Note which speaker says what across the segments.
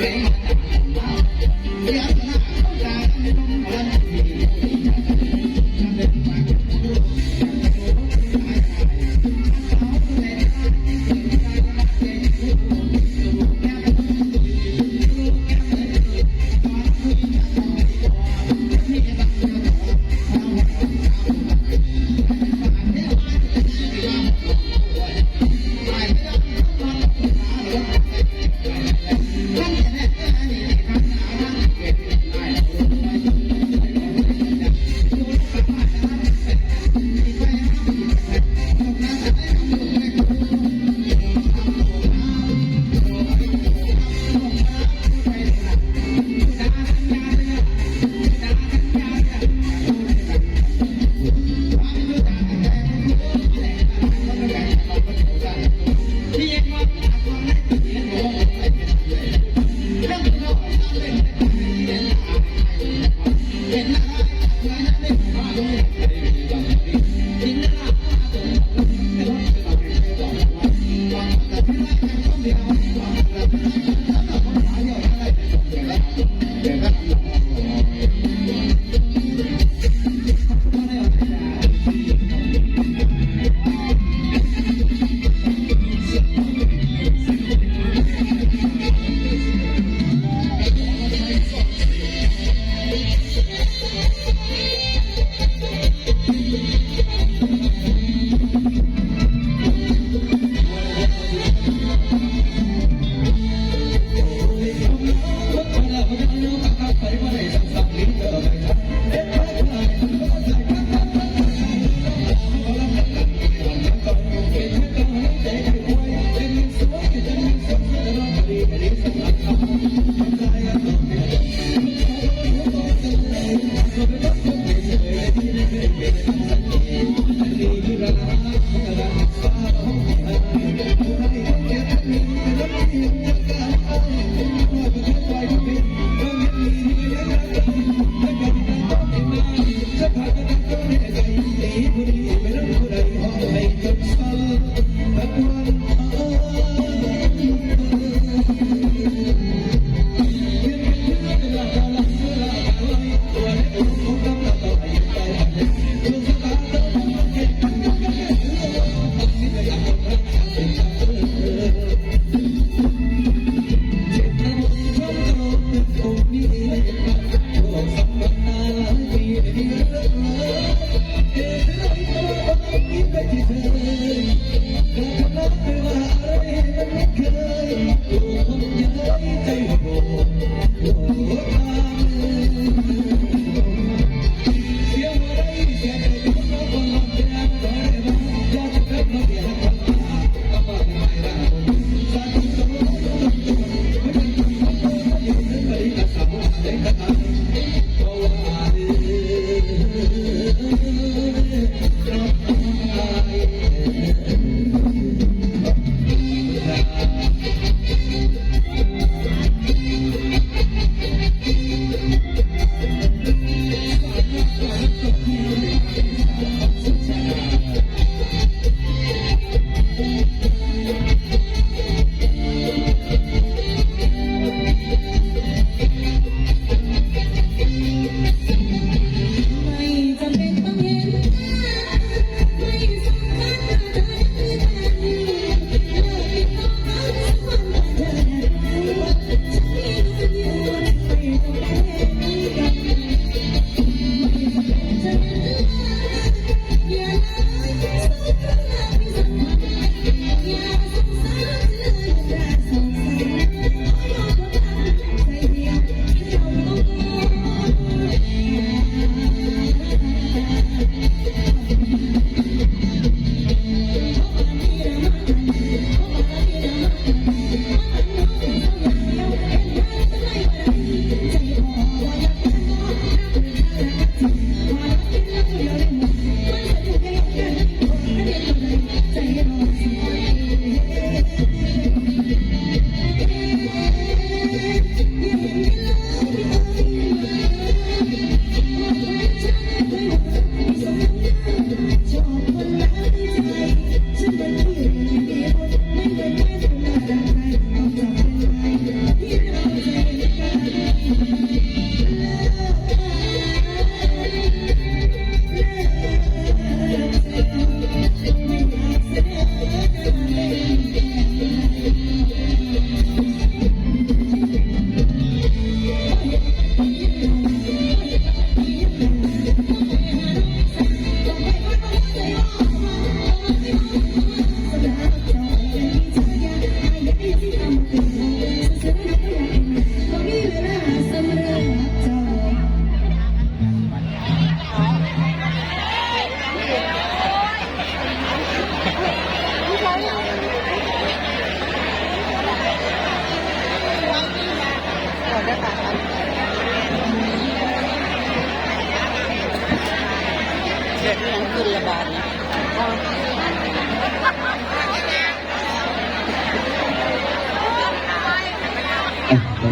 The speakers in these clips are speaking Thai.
Speaker 1: ไม่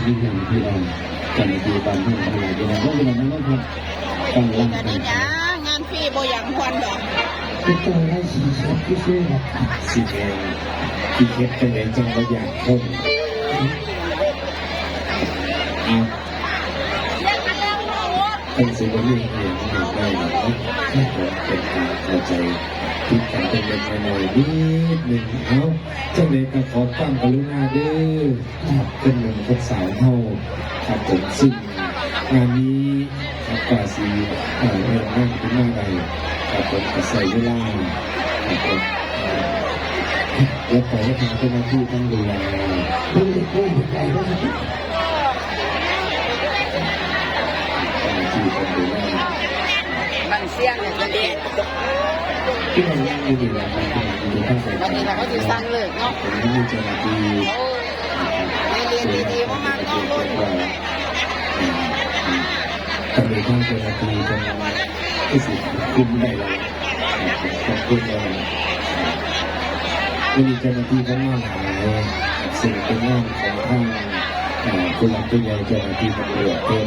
Speaker 1: ก็ยิ่งใหญ่
Speaker 2: พี่น้องกันในปีบันที่ทำงานพี่น้องก็เป็นนั้นนะครับกำลัง
Speaker 3: กัน
Speaker 2: กัน
Speaker 3: นี่จ้างานฟรีบ่อย่างควันดอก
Speaker 2: พี่ตัวได้สีเช็ดพี่ช่วยครับสีแดงพี่เช็ดจังเลยจังก็อยากคนอะเป็นสิ่งที่เห็นหนึ่งได้นะ รับถ้ผมเป็นการเข้าใจผิดกันเป็นเล็กน้อยนิดหนึ่งเอาเจังเลยก็ขอตั้งกรุณาเด้อครับเป็นหนึ่งคนสาวเท่าครับผมซึ่งงานนี้ครับกาสีเอ่อเรื่องนั่งขึ้นมาใดครับผมก็ใส่เวลาครับผมแล้วขอให้ทางเจ้าหน้าที่ต้องดูแลผู้ผู้ใหญ่ด้วยครับที่คนดูแล
Speaker 3: เสี่ยงเนี่ยจะเด็ด
Speaker 2: ที่เรานั่งดูแลมันเป็นดูข้างใน
Speaker 3: วันนี้เราก็จะสั่งเลิกเนาะ
Speaker 2: ผมก็มีเจ้าหน้าที่
Speaker 3: โอ้ยเรียนดีๆว่ามันเนาะลูก
Speaker 2: ตำรวจทางเจ้าหน้าที่จะที่สุดคุมได้เลยขอบคุณเลยวันนี้เจ้าหน้าที่เขามาหายสิ่งเป็นงานของทางคุณหลักคุณใหญ่เจ้าหน้าที่ตำรวจเป็น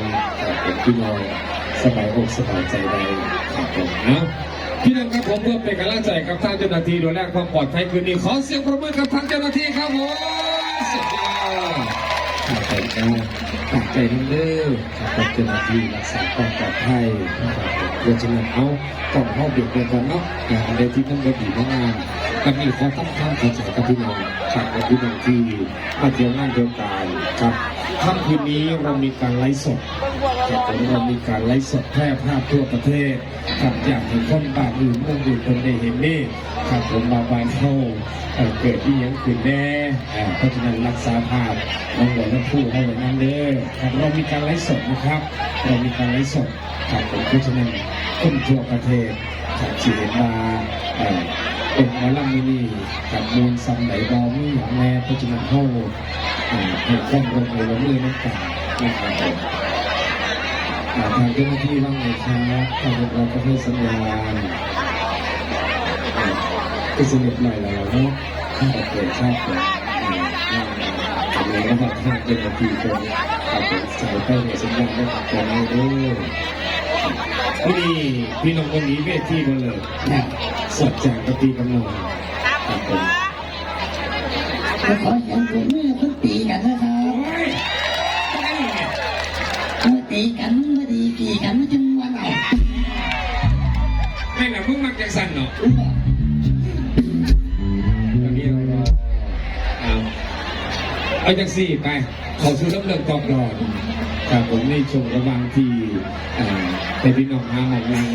Speaker 2: เป็นพี่น้อง บายอกสบายใจได้ครับผมนะ
Speaker 4: พี่น้องครับผมเพื่อเป็นกำลังใจกับทางเจ้าหน้าที่ดูแลความปลอดภัยคืนนี้ขอเสียงปรบมือกับทางเจ้าหน้าที่ครับผมสุดยอด
Speaker 2: ข้าพเจ้าตั้งใจทั้งเด้อข้าพเจ้าหน้าที่รักษาความปลอดภัยเพราะฉะนั้นเอาต้องเข้าเบียดเบียนกันเนาะอย่างใดที่มันก็ดีมากกับมีขอต้งข้ามเข้าใจกับพี่น้องครับกับพี่น้องที่มาเที่ยวงานเที่ยวกายครับค่ำคืนนี้เรามีการไลฟ์สด ครับผมเรามีการไลฟ์สดแพร่ภาพทั่วประเทศครับอย่ากเห็นคนบานอื่นเมืองอื่นคนได้เห็นนี่ครับผมมาบานเข้าเกิดที่ยังคืนแน่เพราะฉะนั้นรักษาภาพน้องหัวน้ำผู้ให้ไว้นั่นเด้อครับเรามีการไลฟ์สดนะครับ เรามีการไลฟ์สดครับผมเพราะฉะนั้นคนทั่วประเทศครับสิเห็นมาเป็นหมอลำมินีกับมูลซัมไหนบอมีอย่างแน่เพราะฉะนั้นเข้าอ่าให้ข้อมูลในวันนี้นั่นกันนะครับ ทางเจ้าหน้าที่ว่าไงครับทางเราก็ให้สัญญาณอ่สนิทหน่อยแล้วเนาะถ้าเกิดชาติเกิดอ่าว่าในะหว่างทางเจ้าหน้าที่คนขับรถสายไปในสัญญาณได้ขับตรงนี้ด้วยวันนี้พี่น้องคนนี้เวทีมาเลยนะสดจากปฏิกำนองครับผม
Speaker 5: เอา
Speaker 4: จากสี่ไปขอซื้อรับเรื่องตอบรอนครับผมในช่วงระหว่างที่อ่าเป็นพี่น้องมาหมองนาง